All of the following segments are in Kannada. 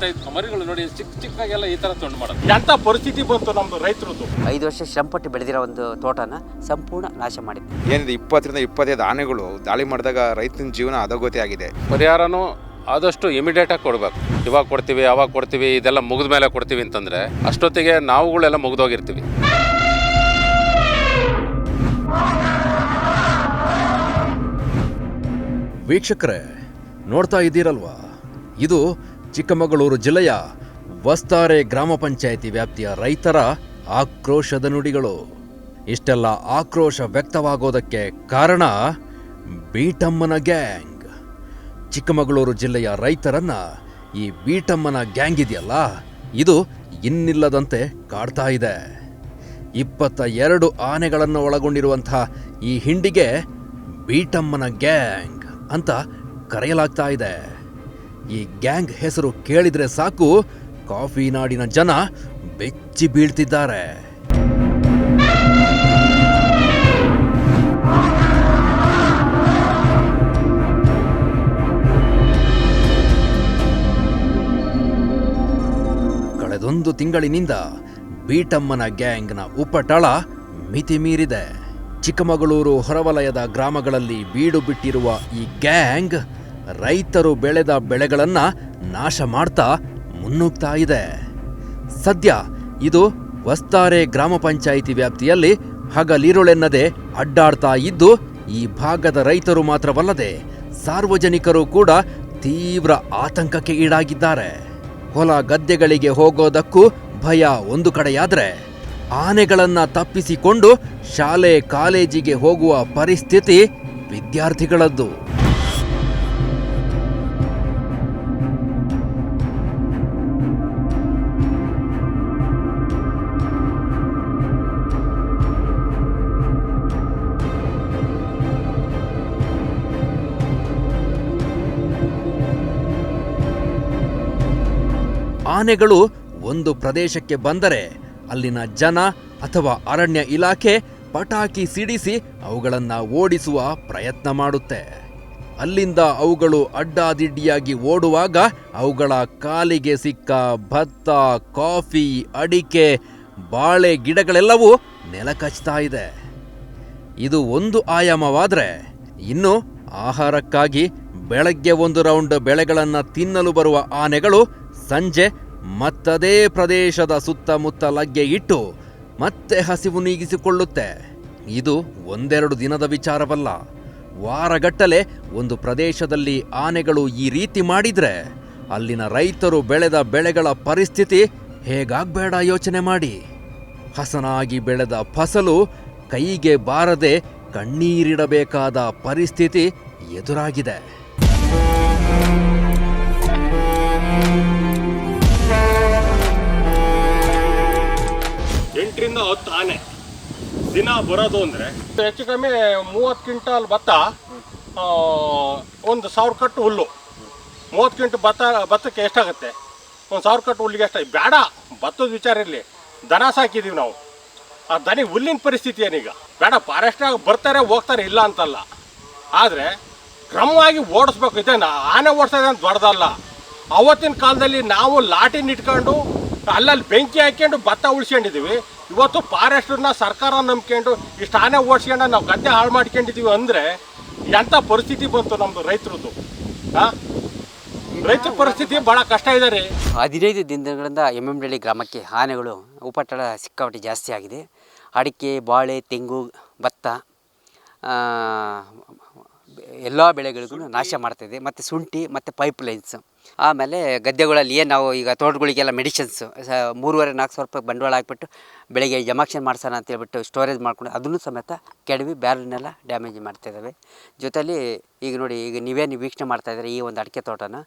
ಇಪ್ಪತ್ತೈದು ಮರಿಗಳು ನೋಡಿ ಚಿಕ್ಕ ಚಿಕ್ಕಗೆಲ್ಲ ಈ ತರ ತುಂಡು ಮಾಡೋದು. ಎಂಥ ಪರಿಸ್ಥಿತಿ ಬಂತು ನಮ್ದು ರೈತರದ್ದು? ಐದು ವರ್ಷ ಶ್ರಮಪಟ್ಟು ಬೆಳೆದಿರೋ ಒಂದು ತೋಟನ ಸಂಪೂರ್ಣ ನಾಶ ಮಾಡಿದೆ. ಏನಿದೆ ಇಪ್ಪತ್ತರಿಂದ ಇಪ್ಪತ್ತೈದು ಆನೆಗಳು ದಾಳಿ ಮಾಡಿದಾಗ ರೈತನ ಜೀವನ ಅಧೋಗತಿ ಆಗಿದೆ. ಪರಿಹಾರನೂ ಆದಷ್ಟು ಇಮಿಡಿಯೇಟ್ ಆಗಿ ಕೊಡ್ಬೇಕು. ಇವಾಗ ಕೊಡ್ತೀವಿ ಅವಾಗ ಕೊಡ್ತೀವಿ ಇದೆಲ್ಲ ಮುಗಿದ ಮೇಲೆ ಕೊಡ್ತೀವಿ ಅಂತಂದ್ರೆ ಅಷ್ಟೊತ್ತಿಗೆ ನಾವುಗಳೆಲ್ಲ ಮುಗಿದೋಗಿರ್ತೀವಿ. ವೀಕ್ಷಕರೇ ನೋಡ್ತಾ ಇದ್ದೀರಲ್ವಾ? ಇದು ಚಿಕ್ಕಮಗಳೂರು ಜಿಲ್ಲೆಯ ವಸ್ತಾರೆ ಗ್ರಾಮ ಪಂಚಾಯಿತಿ ವ್ಯಾಪ್ತಿಯ ರೈತರ ಆಕ್ರೋಶದ ನುಡಿಗಳು. ಇಷ್ಟೆಲ್ಲ ಆಕ್ರೋಶ ವ್ಯಕ್ತವಾಗೋದಕ್ಕೆ ಕಾರಣ ಬೀಟಮ್ಮನ ಗ್ಯಾಂಗ್. ಚಿಕ್ಕಮಗಳೂರು ಜಿಲ್ಲೆಯ ರೈತರನ್ನ ಈ ಬೀಟಮ್ಮನ ಗ್ಯಾಂಗ್ ಇದೆಯಲ್ಲ, ಇದು ಇನ್ನಿಲ್ಲದಂತೆ ಕಾಡ್ತಾ ಇದೆ. ಇಪ್ಪತ್ತ ಎರಡು ಆನೆಗಳನ್ನು ಒಳಗೊಂಡಿರುವಂಥ ಈ ಹಿಂಡಿಗೆ ಬೀಟಮ್ಮನ ಗ್ಯಾಂಗ್ ಅಂತ ಕರೆಯಲಾಗ್ತಾ ಇದೆ. ಈ ಗ್ಯಾಂಗ್ ಹೆಸರು ಕೇಳಿದ್ರೆ ಸಾಕು. ಕಾಫಿ ನಾಡಿನ ಜನ ಬೆಚ್ಚಿ ಬೀಳ್ತಿದ್ದಾರೆ. ಕಳೆದೊಂದು ತಿಂಗಳಿನಿಂದ ಬೀಟಮ್ಮನ ಗ್ಯಾಂಗ್ನ ಉಪಟಳ ಮಿತಿ ಮೀರಿದೆ ಚಿಕ್ಕಮಗಳೂರು ಹೊರವಲಯದ ಗ್ರಾಮಗಳಲ್ಲಿ ಬೀಡು ಬಿಟ್ಟಿರುವ ಈ ಗ್ಯಾಂಗ್ ರೈತರು ಬೆಳೆದ ಬೆಳೆಗಳನ್ನ ನಾಶ ಮಾಡ್ತಾ ಮುನ್ನುಗ್ತಾ ಇದೆ. ಸದ್ಯ ಇದು ವಸ್ತಾರೆ ಗ್ರಾಮ ಪಂಚಾಯಿತಿ ವ್ಯಾಪ್ತಿಯಲ್ಲಿ ಹಗಲಿರುಳೆನ್ನದೆ ಅಡ್ಡಾಡ್ತಾ ಇದ್ದು, ಈ ಭಾಗದ ರೈತರು ಮಾತ್ರವಲ್ಲದೆ ಸಾರ್ವಜನಿಕರು ಕೂಡ ತೀವ್ರ ಆತಂಕಕ್ಕೆ ಈಡಾಗಿದ್ದಾರೆ. ಹೊಲ ಗದ್ದೆಗಳಿಗೆ ಹೋಗೋದಕ್ಕೂ ಭಯ ಒಂದು ಕಡೆಯಾದರೆ ಆನೆಗಳನ್ನ ತಪ್ಪಿಸಿಕೊಂಡು ಶಾಲೆ ಕಾಲೇಜಿಗೆ ಹೋಗುವ ಪರಿಸ್ಥಿತಿ ವಿದ್ಯಾರ್ಥಿಗಳದ್ದು. ಆನೆಗಳು ಒಂದು ಪ್ರದೇಶಕ್ಕೆ ಬಂದರೆ ಅಲ್ಲಿನ ಜನ ಅಥವಾ ಅರಣ್ಯ ಇಲಾಖೆ ಪಟಾಕಿ ಸಿಡಿಸಿ ಅವುಗಳನ್ನು ಓಡಿಸುವ ಪ್ರಯತ್ನ ಮಾಡುತ್ತೆ. ಅಲ್ಲಿಂದ ಅವುಗಳು ಅಡ್ಡಾದಿಡ್ಡಿಯಾಗಿ ಓಡುವಾಗ ಅವುಗಳ ಕಾಲಿಗೆ ಸಿಕ್ಕ ಭತ್ತ, ಕಾಫಿ, ಅಡಿಕೆ, ಬಾಳೆ ಗಿಡಗಳೆಲ್ಲವೂ ನೆಲಕಚ್ತಾ ಇದೆ. ಇದು ಒಂದು ಆಯಾಮವಾದರೆ ಇನ್ನು ಆಹಾರಕ್ಕಾಗಿ ಬೆಳಗ್ಗೆ ಒಂದು ರೌಂಡ್ ಬೆಳೆಗಳನ್ನು ತಿನ್ನಲು ಬರುವ ಆನೆಗಳು ಸಂಜೆ ಮತ್ತದೇ ಪ್ರದೇಶದ ಸುತ್ತಮುತ್ತ ಲಗ್ಗೆ ಇಟ್ಟು ಮತ್ತೆ ಹಸಿವು ನೀಗಿಸಿಕೊಳ್ಳುತ್ತೆ. ಇದು ಒಂದೆರಡು ದಿನದ ವಿಚಾರವಲ್ಲ. ವಾರಗಟ್ಟಲೆ ಒಂದು ಪ್ರದೇಶದಲ್ಲಿ ಆನೆಗಳು ಈ ರೀತಿ ಮಾಡಿದ್ರೆ ಅಲ್ಲಿನ ರೈತರು ಬೆಳೆದ ಬೆಳೆಗಳ ಪರಿಸ್ಥಿತಿ ಹೇಗಾಗಬೇಡ ಯೋಚನೆ ಮಾಡಿ. ಹಸನಾಗಿ ಬೆಳೆದ ಫಸಲು ಕೈಗೆ ಬಾರದೆ ಕಣ್ಣೀರಿಡಬೇಕಾದ ಪರಿಸ್ಥಿತಿ ಎದುರಾಗಿದೆ. ಎಂಟರಿಂದ ಹತ್ತು ಆನೆ. ದಿನ ಬರೋದು ಅಂದರೆ? ಹೆಚ್ಚು ಕಮ್ಮಿ ಮೂವತ್ತು ಕ್ವಿಂಟಾಲ್ ಭತ್ತ ಒಂದು ಸಾವಿರ ಕಟ್ಟು ಹುಲ್ಲು. ಮೂವತ್ತು ಕ್ವಿಂಟು ಭತ್ತ, ಭತ್ತಕ್ಕೆ ಎಷ್ಟಾಗುತ್ತೆ? ಒಂದು ಸಾವಿರ ಕಟ್ಟು ಹುಲ್ಲಿಗೆ ಎಷ್ಟು ಬೇಡ ಭತ್ತದ ವಿಚಾರ ಇರಲಿ. ದನ ಸಾಕಿದ್ದೀವಿ ನಾವು. ಆ ದನಿ ಹುಲ್ಲಿನ ಪರಿಸ್ಥಿತಿ ಏನೀಗ? ಬೇಡ ಫಾರೆಸ್ಟ್ನಾಗ ಬರ್ತಾರೆ, ಹೋಗ್ತಾರೆ, ಇಲ್ಲ ಅಂತಲ್ಲ. ಆದರೆ, ಕ್ರಮವಾಗಿ ಓಡಿಸ್ಬೇಕು. ಇದೆ ಆನೆ ಓಡಿಸೋದು ದೊಡ್ಡದಲ್ಲ. ಅವತ್ತಿನ ಕಾಲದಲ್ಲಿ ನಾವು ಲಾಟಿನ ಇಟ್ಕೊಂಡು, ಅಲ್ಲಲ್ಲಿ ಬೆಂಕಿ ಹಾಕ್ಕೊಂಡು ಭತ್ತ ಉಳಿಸ್ಕೊಂಡಿದ್ದೀವಿ ಇವತ್ತು ಫಾರೆಸ್ಟ್ರನ್ನ ಸರ್ಕಾರ ನಂಬ್ಕೊಂಡು ಇಷ್ಟು ಆನೆ ಓಡಿಸ್ಕೊಂಡು ನಾವು ಗದ್ದೆ ಹಾಳು ಮಾಡ್ಕೊಂಡಿದ್ದೀವಿ ಅಂದರೆ ಎಂಥ ಪರಿಸ್ಥಿತಿ ಬಂತು ನಮ್ಮದು ರೈತರದ್ದು? ಹಾಂ ರೈತರ ಪರಿಸ್ಥಿತಿ ಭಾಳ ಕಷ್ಟ ಇದೆ ರೀ. ಹದಿನೈದು ದಿನಗಳಿಂದ ಎಮ್ಮೆಂಡಳ್ಳಿ ಗ್ರಾಮಕ್ಕೆ ಆನೆಗಳು, ಉಪಟಳ ಸಿಕ್ಕಾಪಟ್ಟೆ ಜಾಸ್ತಿ ಆಗಿದೆ. ಅಡಿಕೆ, ಬಾಳೆ, ತೆಂಗು, ಭತ್ತ ಎಲ್ಲ ಬೆಳೆಗಳಿಗೂ ನಾಶ ಮಾಡ್ತಾಯಿದೆ ಮತ್ತು ಶುಂಠಿ, ಮತ್ತು ಪೈಪ್ ಲೈನ್ಸ್ ಆಮೇಲೆ ಗದ್ದೆಗಳಲ್ಲಿ ಏನು ನಾವು ಈಗ ತೋಟಗಳಿಗೆಲ್ಲ ಮೆಡಿಷನ್ಸು ಮೂರುವರೆ, ನಾಲ್ಕು ಸಾವಿರ ರೂಪಾಯಿ ಬಂಡವಾಳ ಹಾಕ್ಬಿಟ್ಟು ಬೆಳಗ್ಗೆ ಜಮಾಕ್ಷನ್ ಮಾಡ್ಸೋಣ ಅಂತ ಹೇಳ್ಬಿಟ್ಟು ಸ್ಟೋರೇಜ್ ಮಾಡ್ಕೊಂಡು ಅದನ್ನು ಸಮೇತ ಕೆಡವಿ ಬ್ಯಾರಲ್ನೆಲ್ಲ ಡ್ಯಾಮೇಜ್ ಮಾಡ್ತಾಯಿದ್ದಾವೆ ಜೊತೇಲಿ ಈಗ ನೋಡಿ, ಈಗ ನೀವೇನು ವೀಕ್ಷಣೆ ಮಾಡ್ತಾ ಇದ್ದಾರೆ ಈ ಒಂದು ಅಡಿಕೆ ತೋಟನ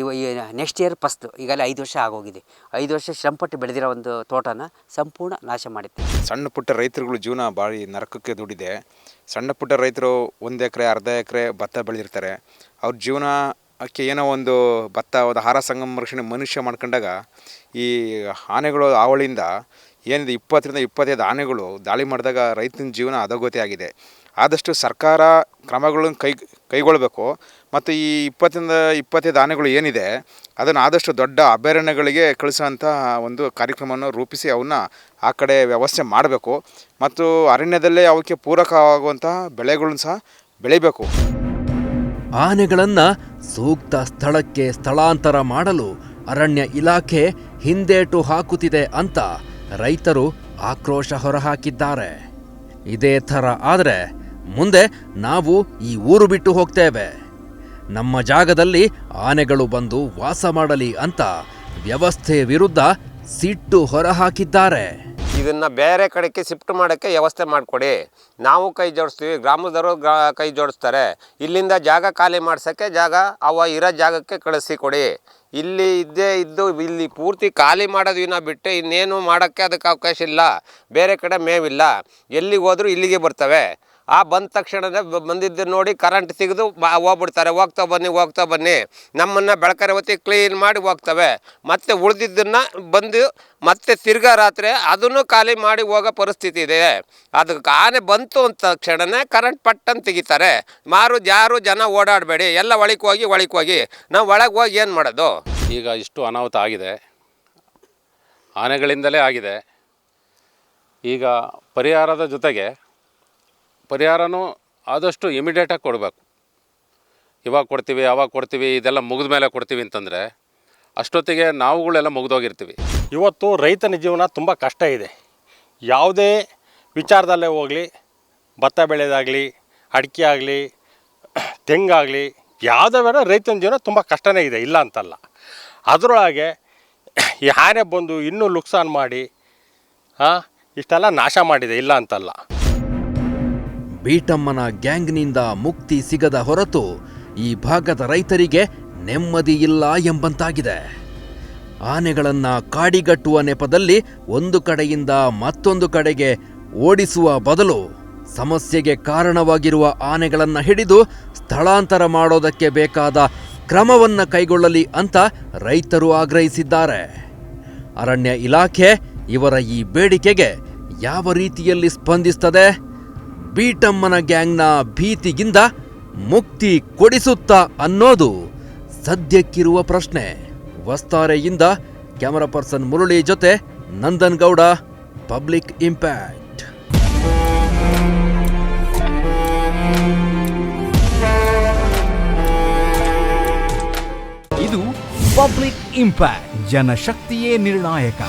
ಇವ ಈ ನೆಕ್ಸ್ಟ್ ಇಯರ್ ಫಸ್ಟು ಈಗಲೇ ಐದು ವರ್ಷ ಆಗೋಗಿದೆ. ಐದು ವರ್ಷ ಶ್ರಮಪಟ್ಟು ಬೆಳೆದಿರೋ ಒಂದು ತೋಟನ ಸಂಪೂರ್ಣ ನಾಶ ಮಾಡಿತ್ತು. ಸಣ್ಣ ಪುಟ್ಟ ರೈತರುಗಳು ಜೀವನ ಭಾಳ ನರಕಕ್ಕೆ ದುಡಿದೆ. ಸಣ್ಣ ಪುಟ್ಟ ರೈತರು ಒಂದು ಎಕರೆ, ಅರ್ಧ ಎಕರೆ ಭತ್ತ ಬೆಳೆದಿರ್ತಾರೆ. ಅವ್ರ ಜೀವನಕ್ಕೆ ಏನೋ ಒಂದು ಭತ್ತ ಒಂದು ಆಹಾರ ಸಂರಕ್ಷಣೆ ಮನುಷ್ಯ ಮಾಡ್ಕೊಂಡಾಗ ಈ ಆನೆಗಳು ಹಾವಳಿಯಿಂದ ಏನಿದೆ ಇಪ್ಪತ್ತರಿಂದ ಇಪ್ಪತ್ತೈದು ಆನೆಗಳು ದಾಳಿ ಮಾಡಿದಾಗ ರೈತನ ಜೀವನ ಅಧೋಗತಿ ಆಗಿದೆ. ಆದಷ್ಟು ಸರ್ಕಾರ ಕ್ರಮಗಳನ್ನು ಕೈ ಕೈಗೊಳ್ಳಬೇಕು ಮತ್ತು ಈ ಇಪ್ಪತ್ತರಿಂದ ಇಪ್ಪತ್ತೈದು ಆನೆಗಳು ಏನಿದೆ, ಅದನ್ನು ಆದಷ್ಟು ದೊಡ್ಡ ಅಭಯಾರಣ್ಯಗಳಿಗೆ ಕಳಿಸೋಂಥ ಒಂದು ಕಾರ್ಯಕ್ರಮವನ್ನು ರೂಪಿಸಿ ಅವನ್ನ ಆ ಕಡೆ ವ್ಯವಸ್ಥೆ ಮಾಡಬೇಕು. ಮತ್ತು ಅರಣ್ಯದಲ್ಲೇ ಅವಕ್ಕೆ ಪೂರಕವಾಗುವಂಥ ಬೆಳೆಗಳನ್ನು ಸಹ ಬೆಳಿಬೇಕು. ಆನೆಗಳನ್ನ ಸೂಕ್ತ ಸ್ಥಳಕ್ಕೆ ಸ್ಥಳಾಂತರ ಮಾಡಲು ಅರಣ್ಯ ಇಲಾಖೆ ಹಿಂದೇಟು ಹಾಕುತ್ತಿದೆ ಅಂತ ರೈತರು ಆಕ್ರೋಶ ಹೊರಹಾಕಿದ್ದಾರೆ. ಇದೇ ಥರ ಆದರೆ ಮುಂದೆ ನಾವು ಈ ಊರು ಬಿಟ್ಟು ಹೋಗ್ತೇವೆ. ನಮ್ಮ ಜಾಗದಲ್ಲಿ ಆನೆಗಳು ಬಂದು ವಾಸ ಮಾಡಲಿ ಅಂತ ವ್ಯವಸ್ಥೆ ವಿರುದ್ಧ ಸಿಟ್ಟು ಹೊರಹಾಕಿದ್ದಾರೆ. ಇದನ್ನು ಬೇರೆ ಕಡೆಗೆ ಶಿಫ್ಟ್ ಮಾಡೋಕ್ಕೆ ವ್ಯವಸ್ಥೆ ಮಾಡಿಕೊಡಿ. ನಾವು ಕೈ ಜೋಡಿಸ್ತೀವಿ ಗ್ರಾಮದವರು ಗ್ರಾ, ಕೈ ಜೋಡಿಸ್ತಾರೆ. ಇಲ್ಲಿಂದ ಜಾಗ ಖಾಲಿ ಮಾಡ್ಸೋಕ್ಕೆ ಜಾಗ, ಅವ ಇರೋ ಜಾಗಕ್ಕೆ ಕಳಿಸಿ ಕೊಡಿ. ಇಲ್ಲಿ ಇದ್ದೇ ಇದ್ದು, ಇಲ್ಲಿ ಪೂರ್ತಿ ಖಾಲಿ ಮಾಡೋದಿನ ಬಿಟ್ಟು ಇನ್ನೇನು ಮಾಡೋಕ್ಕೆ ಅದಕ್ಕೆ ಅವಕಾಶ ಇಲ್ಲ. ಬೇರೆ ಕಡೆ ಮೇವಿಲ್ಲ. ಎಲ್ಲಿಗೆ ಹೋದರೂ ಇಲ್ಲಿಗೆ ಬರ್ತವೆ. ಆ ಬಂದ ತಕ್ಷಣನೇ ಬಂದಿದ್ದು ನೋಡಿ ಕರೆಂಟ್ ತೆಗೆದು ಹೋಗ್ಬಿಡ್ತಾರೆ. ಹೋಗ್ತಾ ಬನ್ನಿ ಹೋಗ್ತಾ ಬನ್ನಿ. ನಮ್ಮನ್ನು ಬೆಳಕರ ಹೊತ್ತಿ ಕ್ಲೀನ್ ಮಾಡಿ ಹೋಗ್ತವೆ. ಮತ್ತೆ ಉಳಿದಿದ್ದನ್ನು ಬಂದು ಮತ್ತೆ ತಿರ್ಗಾ ರಾತ್ರಿ ಅದನ್ನು ಖಾಲಿ ಮಾಡಿ ಹೋಗೋ ಪರಿಸ್ಥಿತಿ ಇದೆ. ಅದಕ್ಕೆ ಆನೆ ಬಂತು ಅಂತ ತಕ್ಷಣನೇ ಕರೆಂಟ್ ಪಟ್ಟನ್ನು ತೆಗಿತಾರೆ. ಮಾರು ಯಾರು ಜನ ಓಡಾಡಬೇಡಿ. ಎಲ್ಲ ಒಳಗೆ ಹೋಗಿ ಒಳಗೆ ಹೋಗಿ. ನಾವು ಒಳಗೆ ಹೋಗಿ ಏನು ಮಾಡೋದು? ಈಗ ಇಷ್ಟು ಅನಾಹುತ ಆಗಿದೆ. ಆನೆಗಳಿಂದಲೇ ಆಗಿದೆ. ಈಗ ಪರಿಹಾರದ ಜೊತೆಗೆ ಪರಿಹಾರನೂ ಆದಷ್ಟು ಇಮಿಡಿಯೇಟಾಗಿ ಕೊಡಬೇಕು. ಇವಾಗ ಕೊಡ್ತೀವಿ, ಅವಾಗ ಕೊಡ್ತೀವಿ, ಇದೆಲ್ಲ ಮುಗಿದ ಮೇಲೆ ಕೊಡ್ತೀವಿ ಅಂತಂದರೆ ಅಷ್ಟೊತ್ತಿಗೆ ನಾವುಗಳೆಲ್ಲ ಮುಗಿದೋಗಿರ್ತೀವಿ. ಇವತ್ತು ರೈತನ ಜೀವನ ತುಂಬ ಕಷ್ಟ ಇದೆ. ಯಾವುದೇ ವಿಚಾರದಲ್ಲೇ ಹೋಗಲಿ, ಭತ್ತ ಬೆಳೆಯೋದಾಗಲಿ ಅಡಿಕೆ ಆಗಲಿ, ತೆಂಗಾಗಲಿ, ಯಾವುದೇ ಬೇಡ ರೈತನ ಜೀವನ ತುಂಬ ಕಷ್ಟನೇ ಇದೆ, ಇಲ್ಲ ಅಂತಲ್ಲ. ಅದರೊಳಗೆ ಯಾರೇ ಬಂದು ಇನ್ನೂ ಲುಕ್ಸಾನ್ ಮಾಡಿ ಹಾಂ ಇಷ್ಟೆಲ್ಲ ನಾಶ ಮಾಡಿದೆ, ಇಲ್ಲ ಅಂತಲ್ಲ. ಬೀಟಮ್ಮನ ಗ್ಯಾಂಗ್ನಿಂದ ಮುಕ್ತಿ ಸಿಗದ ಹೊರತು ಈ ಭಾಗದ ರೈತರಿಗೆ ನೆಮ್ಮದಿ ಇಲ್ಲ ಎಂಬಂತಾಗಿದೆ. ಆನೆಗಳನ್ನ ಕಾಡಿಗಟ್ಟುವ ನೆಪದಲ್ಲಿ ಒಂದು ಕಡೆಯಿಂದ ಮತ್ತೊಂದು ಕಡೆಗೆ ಓಡಿಸುವ ಬದಲು ಸಮಸ್ಯೆಗೆ ಕಾರಣವಾಗಿರುವ ಆನೆಗಳನ್ನು ಹಿಡಿದು ಸ್ಥಳಾಂತರ ಮಾಡೋದಕ್ಕೆ ಬೇಕಾದ ಕ್ರಮವನ್ನ ಕೈಗೊಳ್ಳಲಿ ಅಂತ ರೈತರು ಆಗ್ರಹಿಸಿದ್ದಾರೆ. ಅರಣ್ಯ ಇಲಾಖೆ ಇವರ ಈ ಬೇಡಿಕೆಗೆ ಯಾವ ರೀತಿಯಲ್ಲಿ ಸ್ಪಂದಿಸ್ತದೆ? ಬೀಟಮ್ಮನ ಗ್ಯಾಂಗ್ನ ಭೀತಿಗಿಂದ ಮುಕ್ತಿ ಕೊಡಿಸುತ್ತಾ ಅನ್ನೋದು ಸದ್ಯಕ್ಕಿರುವ ಪ್ರಶ್ನೆ. ವಸ್ತಾರೆಯಿಂದ ಕ್ಯಾಮರಾ ಪರ್ಸನ್ ಮುರಳಿ ಜೊತೆ ನಂದನ್ ಗೌಡ, ಪಬ್ಲಿಕ್ ಇಂಪ್ಯಾಕ್ಟ್. ಇದು ಪಬ್ಲಿಕ್ ಇಂಪ್ಯಾಕ್ಟ್, ಜನಶಕ್ತಿಯೇ ನಿರ್ಣಾಯಕ.